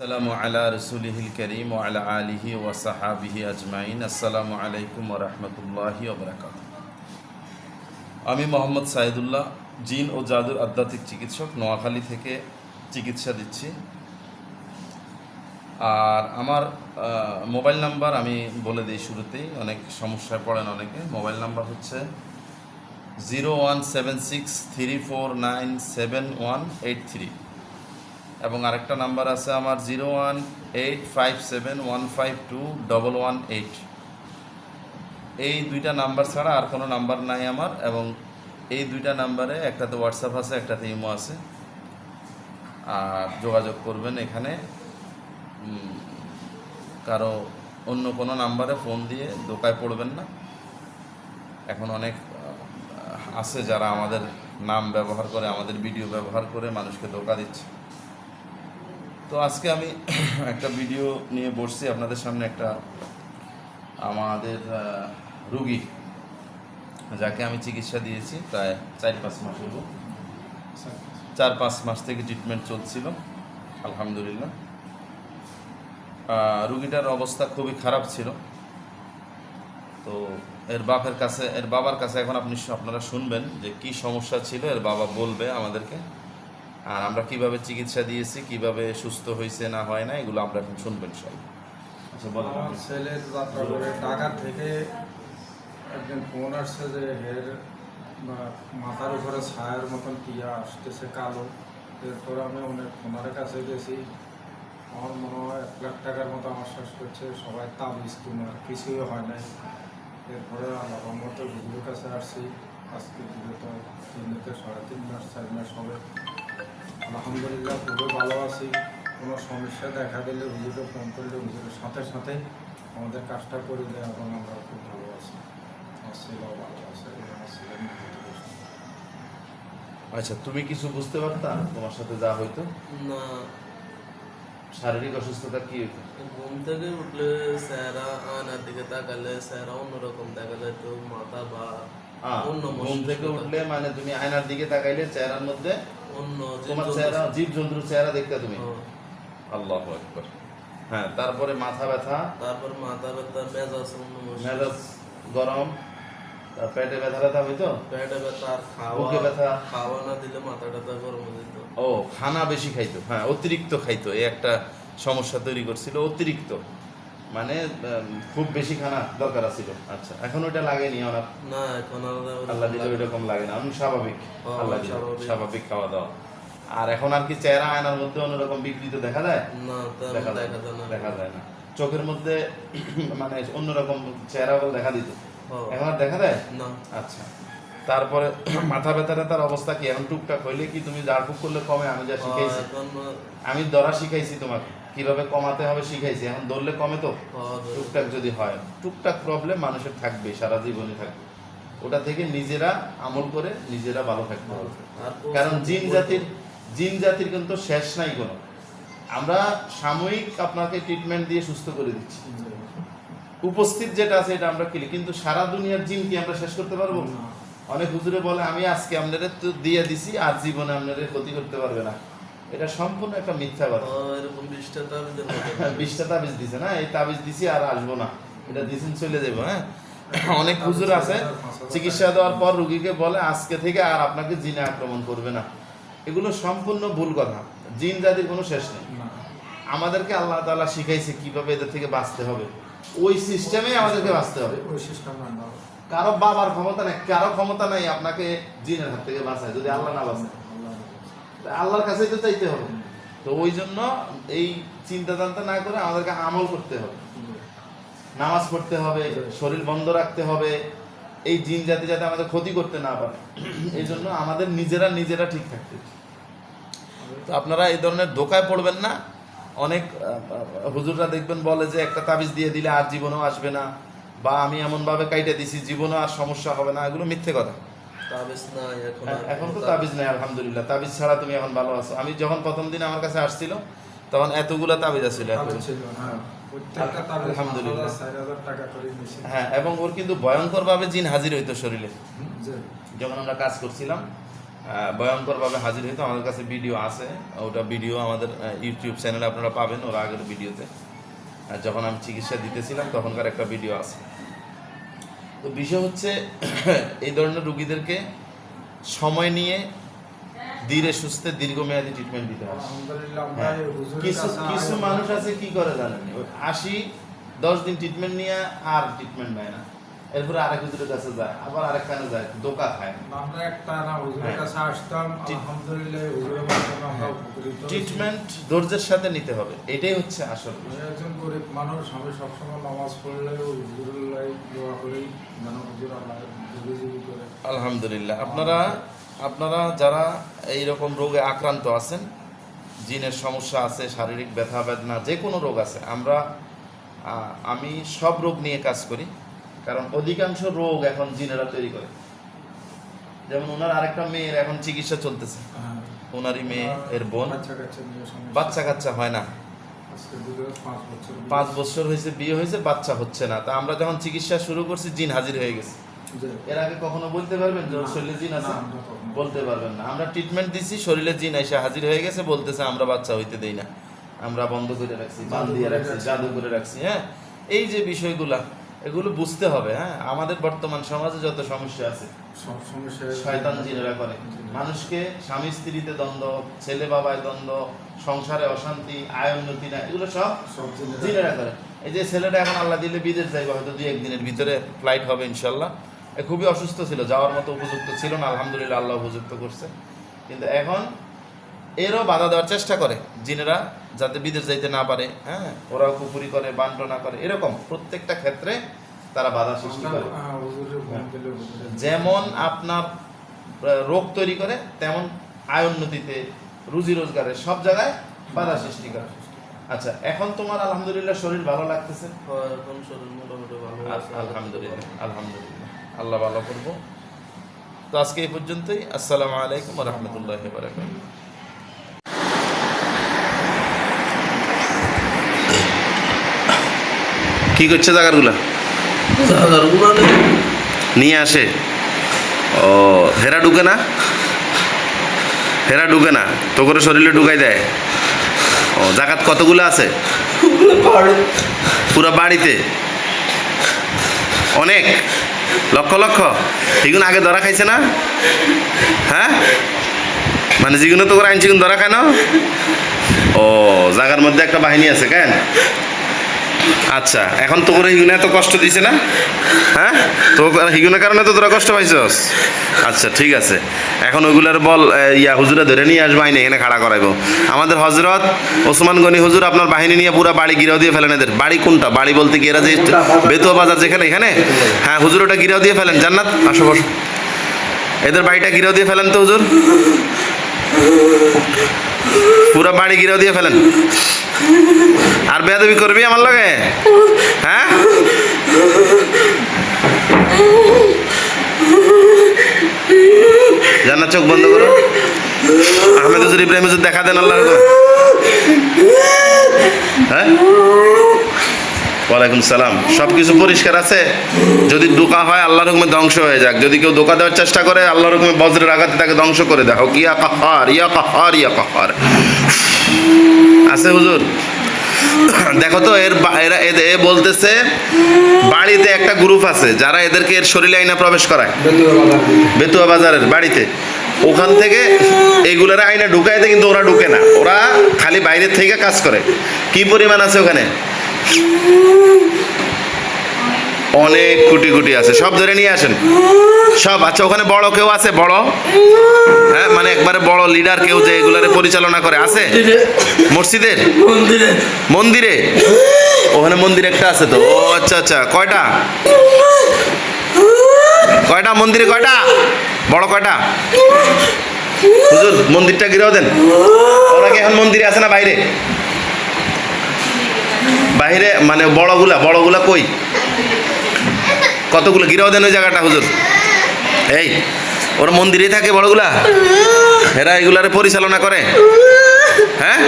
আসসালামু আলা রসুলিহিল করিম আলা আলিহি ও সাহাবিহি আজমাইন। আসসালামু আলাইকুম ও রহমতুল্লাহি আমি মোহাম্মদ সাইদুল্লাহ, জিন ও জাদুর আধ্যাত্মিক চিকিৎসক, নোয়াখালী থেকে চিকিৎসা দিচ্ছি। আর আমার মোবাইল নাম্বার আমি বলে দিই শুরুতেই, অনেক সমস্যায় পড়েন অনেকে। মোবাইল নাম্বার হচ্ছে zero one seven six three four nine seven one eight three. এবং আরেকটা নাম্বার আছে আমার zero one eight five seven one five two double one eight. এই দুইটা নাম্বার ছাড়া আর কোনো নাম্বার নাই আমার এবং এই দুইটা নাম্বারে একটাতে হোয়াটসঅ্যাপ আছে, একটাতে ইমো আছে। আর যোগাযোগ করবেন এখানে। কারও অন্য কোনো নাম্বারে ফোন দিয়ে দোকায় পড়বেন না। এখন অনেক আছে যারা আমাদের নাম ব্যবহার করে, আমাদের ভিডিও ব্যবহার করে মানুষকে ধোকা দিচ্ছে। তো আজকে আমি একটা ভিডিও নিয়ে বসছি আপনাদের সামনে একটা আমাদের রুগী যাকে আমি চিকিৎসা দিয়েছি প্রায় চার পাঁচ মাস হল। চার পাঁচ মাস থেকে ট্রিটমেন্ট চলছিল, আলহামদুলিল্লাহ। রুগীটার অবস্থা খুবই খারাপ ছিল। তো এর বাপের কাছে, এর বাবার কাছে এখন আপনি আপনারা শুনবেন যে কি সমস্যা ছিল, এর বাবা বলবে আমাদেরকে। আর আমরা কীভাবে চিকিৎসা দিয়েছি কীভাবে সুস্থ হয়েছে না হয় না এগুলো আমরা এখন শুনবেন সব আচ্ছা বলেন আমার। ছেলের যাত্রা করে ঢাকা থেকে একজন ফোন আসছে যে হের বা মাথার উপরে ছায়ার মতন টিয়া আসতেছে কালো। এরপর আমি অনেক ফোনার কাছে গেছি। আমার মনে হয় এক লাখ টাকার মতো আমার শ্বাস করছে সবাই তাবিজ তোমার কিছুই হয় নাই। এরপরে আল্লাহ মতো রুগীর কাছে আসছি। আজকে বিগত তিন থেকে সাড়ে তিন মাস চার মাস হবে। আলহামদুলিল্লাহ খুবই ভালো আছি। কোনো সমস্যা দেখা দিলে হুজুরে ফোন করলে হুজুরের সাথে সাথে আমাদের কাজটা করে দেয় এবং আমরা খুব ভালো আছি। আমার ছেলেও ভালো আছে আমার ছেলের আচ্ছা তুমি কিছু বুঝতে পারতা তোমার সাথে যা হইতো? না। শারীরিক অসুস্থতা কি হইতো? ঘুম থেকে উঠলে স্যারা আয়নার দিকে তাকালে স্যারা অন্যরকম দেখা যায় তো মাথা বা অন্য ঘুম থেকে উঠলে মানে তুমি আয়নার দিকে তাকাইলে চেহারার মধ্যে তোমার চেহারা জীব জন্তুর চেহারা দেখতে তুমি। আল্লাহ একবার হ্যাঁ তারপরে মাথা ব্যথা? তারপর মাথা ব্যথা মেজাজ অন্য মেজাজ গরম? তার পেটে ব্যথা ব্যথা হইতো পেটে ব্যথা খাওয়া বুকে ব্যথা। খাওয়া না দিলে মাথা টাথা গরম ও খানা বেশি খাইতো। হ্যাঁ অতিরিক্ত খাইতো। এই একটা সমস্যা তৈরি করছিল অতিরিক্ত। মানে খুব বেশি খানা দরকার ছিল আচ্ছা। এখন ওইটা লাগেনি ওনার না এখন আল্লাহ দিলে। ওইরকম লাগে না। আমি স্বাভাবিক। আল্লাহ দিলে স্বাভাবিক। খাওয়া দাওয়া। আর এখন আর কি চেহারা আয়নার মধ্যে অন্যরকম বিকৃত দেখা যায়? না দেখা যায় যায় না। দেখা যায় না। চোখের মধ্যে মানে অন্যরকম চেহারা দেখা দিত। এখন আর দেখা দেয় না। আচ্ছা। তারপরে মাথা ব্যথা ব্যথার অবস্থা কি? এখন টুকটাক হইলে কি তুমি ঝাড়ফুঁক করলে কমে? আমি যা শিখাইছি। আমি ধরা শিখাইছি তোমাকে। কীভাবে কমাতে হবে শিখাইছি। এখন ধরলে কমে তো? টুকটাক যদি হয়। টুকটাক প্রবলেম মানুষের থাকবে সারা জীবনে থাকবে। ওটা থেকে নিজেরা আমল করে নিজেরা ভালো থাকতে হবে। কারণ জিন জাতির জিন জাতির কিন্তু শেষ নাই কোনো। আমরা সাময়িক আপনাকে ট্রিটমেন্ট দিয়ে সুস্থ করে দিচ্ছি। উপস্থিত যেটা আছে এটা আমরা কিলি কিন্তু সারা দুনিয়ার জিন কি আমরা শেষ করতে পারব? না। অনেক হুজুরে বলে আমি আজকে আপনাদের তো দিয়ে দিছি আর জীবনে আপনাদের ক্ষতি করতে পারবে না। এটা সম্পূর্ণ একটা মিথ্যা কথা। হ্যাঁ, এরকম বিশটা তাবিজ দিছে না? এই তাবিজ দিছি আর আসব না। এটা দিছেন চলে যাব হ্যাঁ? অনেক হুজুর আছে চিকিৎসা দেওয়ার পর রুগীকে বলে আজকে থেকে আর আপনাকে জিনে আক্রমণ করবে না। এগুলো সম্পূর্ণ ভুল কথা। জিন জাতির কোনো শেষ নেই। আমাদেরকে আল্লাহ তাআলা শিখাইছে কীভাবে এদের থেকে বাঁচতে হবে। ওই সিস্টেমে আমাদেরকে বাঁচতে হবে। ওই সিস্টেম কারও বাবার ক্ষমতা নাই, কারও ক্ষমতা নাই আপনাকে জিনের হাত থেকে বাঁচায়, যদি আল্লাহ না বাঁচায়। আল্লাহর কাছেই তো চাইতে হবে। তো ওই জন্য এই চিন্তা জানতা না করে আমাদেরকে আমল করতে হবে। নামাজ পড়তে হবে, শরীর বন্ধ রাখতে হবে, এই জিন জাতি যাতে আমাদের ক্ষতি করতে না পারে। এই জন্য আমাদের নিজেরা নিজেরা ঠিক থাকতে তো আপনারা এই ধরনের ধোকায় পড়বেন না। অনেক হুজুররা দেখবেন বলে যে একটা তাবিজ দিয়ে দিলে আর জীবনেও আসবে না। বা আমি এমনভাবে কাইটে দিছি জীবনেও আর সমস্যা হবে না এগুলো মিথ্যে কথা। এখন তো তাবিজ নাই আলহামদুলিল্লাহ। তাবিজ ছাড়া তুমি এখন ভালো আছো। আমি যখন প্রথম দিন আমার কাছে আসছিল তখন এতগুলো তাবিজ আছিল তাবিজ ছিল হ্যাঁ। আলহামদুলিল্লাহ। হ্যাঁ এবং ওর কিন্তু ভয়ঙ্কর ভাবে জিন হাজির হইতো শরীরে। যখন আমরা কাজ করছিলাম ভয়ঙ্করভাবে হাজির হইতো আমাদের কাছে ভিডিও আছে। ওটা ভিডিও আমাদের ইউটিউব চ্যানেলে আপনারা পাবেন ওর আগের ভিডিওতে যখন আমি চিকিৎসা দিতেছিলাম তখনকার একটা ভিডিও আছে। তো বিষয় হচ্ছে এই ধরনের রুগীদেরকে সময় নিয়ে ধীরে সুস্থে দীর্ঘমেয়াদী ট্রিটমেন্ট দিতে হয়। হ্যাঁ। কিছু কিছু মানুষ আছে কি করে জানেন? আশি আসি দশ দিন ট্রিটমেন্ট নিয়ে আর ট্রিটমেন্ট নেয় না। এরপরে আরেক হুজুরের কাছে যায় আবার আরেক কানে যায় দোকা খায়। আমরা একটা না হুজুরের হ্যাঁ। কাছে আসতাম আলহামদুলিল্লাহ হুজুরের মাধ্যমে আমরা উপকৃত ট্রিটমেন্ট ধৈর্যের সাথে নিতে হবে এটাই হচ্ছে আসল। একজন গরিব মানুষ আমি সবসময় নামাজ পড়লে ওই হুজুরের লাই দোয়া করি যেন হুজুর করে। আলহামদুলিল্লাহ। আপনারা আপনারা যারা এই রকম রোগে আক্রান্ত আছেন জিনের সমস্যা আছে শারীরিক ব্যথা বেদনা যে কোনো রোগ আছে আমরা আমি সব রোগ নিয়ে কাজ করি। কারণ অধিকাংশ রোগ এখন জিনেরা তৈরি করে। যেমন ওনার আরেকটা মেয়ের এখন চিকিৎসা চলতেছে। হ্যাঁ। ওনারই মেয়ে এর বোন। বাচ্চা কাচ্চা হয় না। পাঁচ বছর হয়েছে বিয়ে হয়েছে বাচ্চা হচ্ছে না। তা আমরা যখন চিকিৎসা শুরু করছি জিন হাজির হয়ে গেছে। এর আগে কখনো বলতে পারবেন যে শরীরে জিন আছে? বলতে পারবেন না। আমরা ট্রিটমেন্ট দিছি শরীরে জিন এসে হাজির হয়ে গেছে বলতেছে আমরা বাচ্চা হইতে দেই না। আমরা বন্ধ করে রাখছি বান দিয়ে রাখছি। জাদু করে রাখছি হ্যাঁ? এই যে বিষয়গুলা এগুলো বুঝতে হবে হ্যাঁ? আমাদের বর্তমান সমাজে যত সমস্যা আছে সব সমস্যা শয়তান জিনেরা করে। মানুষকে স্বামী স্ত্রীতে দ্বন্দ্ব ছেলে বাবায় দ্বন্দ্ব সংসারে অশান্তি আয় উন্নতি না এগুলো সব জিনেরা করে। এই যে ছেলেটা এখন আল্লাহ দিলে বিদেশ যাইবে হয়তো দুই একদিনের ভিতরে ফ্লাইট হবে ইনশাল্লাহ। এ খুবই অসুস্থ ছিল যাওয়ার মতো উপযুক্ত ছিল না আলহামদুলিল্লাহ আল্লাহ উপযুক্ত করছে। কিন্তু এখন এরও বাধা দেওয়ার চেষ্টা করে জিনেরা যাতে বিদেশ যাইতে না পারে হ্যাঁ? ওরাও কুপুরি করে বান্টনা করে এরকম প্রত্যেকটা ক্ষেত্রে তারা বাধা সৃষ্টি করে। হ্যাঁ, যেমন আপনার রোগ তৈরি করে তেমন আয় উন্নতিতে রুজি রোজগারে সব জায়গায় বাধা সৃষ্টি করে। আচ্ছা এখন তোমার আলহামদুলিল্লাহ শরীর ভালো লাগতেছে? এখন শরীর মোটামুটি ভালো আলহামদুলিল্লাহ আলহামদুলিল্লাহ। আল্লাহ ভালো করব। তো আজকে এই পর্যন্তই। আসসালামু আলাইকুম রহমতুল্লাহ বারাকাতুহু। কি করছে জায়গাগুলা জাগার গুণানে নিয়ে আসে। ও হেরা ঢুকে না? হেরা ঢুকে না? তো করে শরীরে ঢুকাই দেয়। ও জাকাত কতগুলো আছে? পুরো বাড়িতে? অনেক? লক্ষ লক্ষ? এগুলো আগে ধরা খাইছে না? হ্যাঁ? মানে যেগুলো তো করে আইন সেগুলো ধরা খায় না? ও জাগার মধ্যে একটা বাহিনী আছে কেন? আচ্ছা এখন তো করে হিগুনে এত কষ্ট দিছে না? হ্যাঁ? তো হিগুনের কারণে তো তোরা কষ্ট পাইছস? আচ্ছা ঠিক আছে। এখন ওইগুলার বল ইয়া হুজুরে ধরে নিয়ে আসবে, আইনে এখানে খাড়া করাইবো। আমাদের হজরত ওসমান গনি হুজুর আপনার বাহিনী নিয়ে পুরো বাড়ি গিরাও দিয়ে ফেলেন এদের। বাড়ি কোনটা? বাড়ি বলতে কি এরা যে বেতুয়া বাজার যেখানে, এখানে? হ্যাঁ হুজুর ওটা গিরাও দিয়ে ফেলেন। জান্নাত? আসো, বসো। এদের বাড়িটা গিরাও দিয়ে ফেলেন তো হুজুর? পুরো বাড়ি গিরাও দিয়ে ফেলেন। আর বেদবি করবি আমার লগে? হ্যাঁ? জানা চোখ বন্ধ করো। আহমেদ হুজুর ইব্রাহিম হুজুর দেখা দেন আল্লাহর ঘর। হ্যাঁ? ওয়ালাইকুম সালাম। সব কিছু পরিষ্কার আছে? যদি দোকা হয়, আল্লাহর হুকুমে ধ্বংস হয়ে যাক। যদি কেউ দোকা দেওয়ার চেষ্টা করে, আল্লাহর হুকুমে বজ্রের আঘাতে তাকে ধ্বংস করে দেখো ইয়া কাহার ইয়া কাহার ইয়া কাহার। আছে হুজুর? দেখো তো, এর এরা এ- বলতেছে, বাড়িতে একটা গ্রুপ আছে, যারা এদেরকে এর শরীরে আইনা প্রবেশ করায়। বেতুয়া বাজারের বাড়িতে। ওখান থেকে এইগুলোর আইনে দেয় কিন্তু ওরা ঢুকে না। ওরা খালি বাইরের থেকে কাজ করে। কি পরিমাণ আছে ওখানে? অনেক কোটি কোটি আছে। সব ধরে নিয়ে আসেন। সব আচ্ছা ওখানে বড় কেউ আছে? বড়? হ্যাঁ মানে একবারে বড় লিডার কেউ যে এগুলারে পরিচালনা করে আছে? মসজিদের? মন্দিরে। মন্দিরে? ওখানে মন্দির একটা আছে তো। ও আচ্ছা আচ্ছা কয়টা? কয়টা মন্দিরে কয়টা? বড় কয়টা? হুজুর মন্দিরটা গিরাও দেন। ওরা কি এখন মন্দিরে আছে না বাইরে? বাইরে মানে বড়গুলা বড়গুলা কই? কতগুলো? গিরাও দেন ওই জায়গাটা, হুজুর। এই, ওর মন্দিরেই থাকে বড়গুলা? এরা এগুলারে পরিচালনা করে। হ্যাঁ?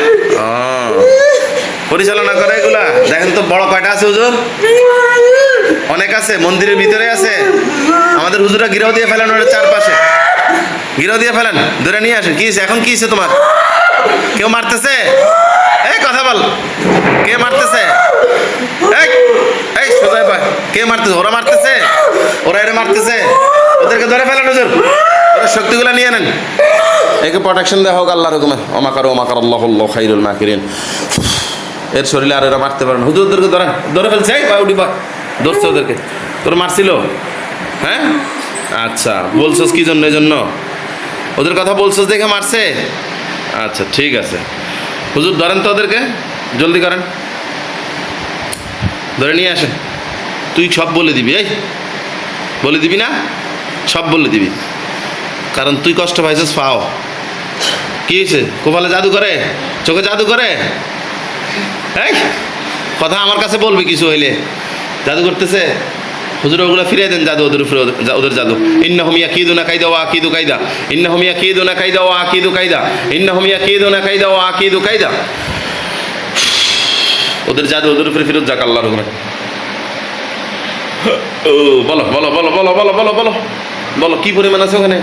পরিচালনা করে এগুলা? দেখেন তো বড় কয়টা আছে, হুজুর? অনেক আছে, মন্দিরের ভিতরে আছে। আমাদের হুজুরা গিরাও দিয়ে ফেলেন ওর চারপাশে। গিরো দিয়ে ফেলেন, ধরে নিয়ে আসেন। কি এখন কি তোমার? কেউ মারতেছে? এই, কথা বল। কে মারতেছে? এই কে মারতেছে? ওরা মারতেছে? ওরা এরা মারতেছে। ওদেরকে ধরে ফেলেন নিয়ে একে এর শরীরে আর মারতে ধরে ফেলছে বা ধরছে ওদেরকে। মারছিল? হ্যাঁ? আচ্ছা বলছস কি জন্য এই জন্য ওদের কথা বলছস দেখে মারছে? আচ্ছা ঠিক আছে। হুজুর, ধরেন তো ওদেরকে। জলদি করেন। ধরে নিয়ে আসেন তুই সব বলে দিবি, এই। বলে দিবি না? সব বলে দিবি। কারণ তুই কষ্ট পাইছিস, পাও। কি হয়েছে? কোপালে জাদু করে? চোখে জাদু করে? এই, কথা আমার কাছে বলবি কিছু হইলে। জাদু করতেছে। হুজুর ওগুলো ফিরিয়ে দেন জাদু, ওদের উপরে ওদের- জাদু ইন্না হুমিয়া কিদু না কাইদা ও আকিদু কাইদা। ইন্না হুমিয়া কিদু না কাইদা ও আকিদু কাইদা। ইন্না হুমিয়া কিদু না কাইদা ও আকিদু কাইদা। ওদের জাদু ওদের উপরে ফিরত যাক আল্লাহর হুকুমে ও বলো বলো বলো বলো বলো বলো বলো বলো কি পরিমাণ আছে ওখানে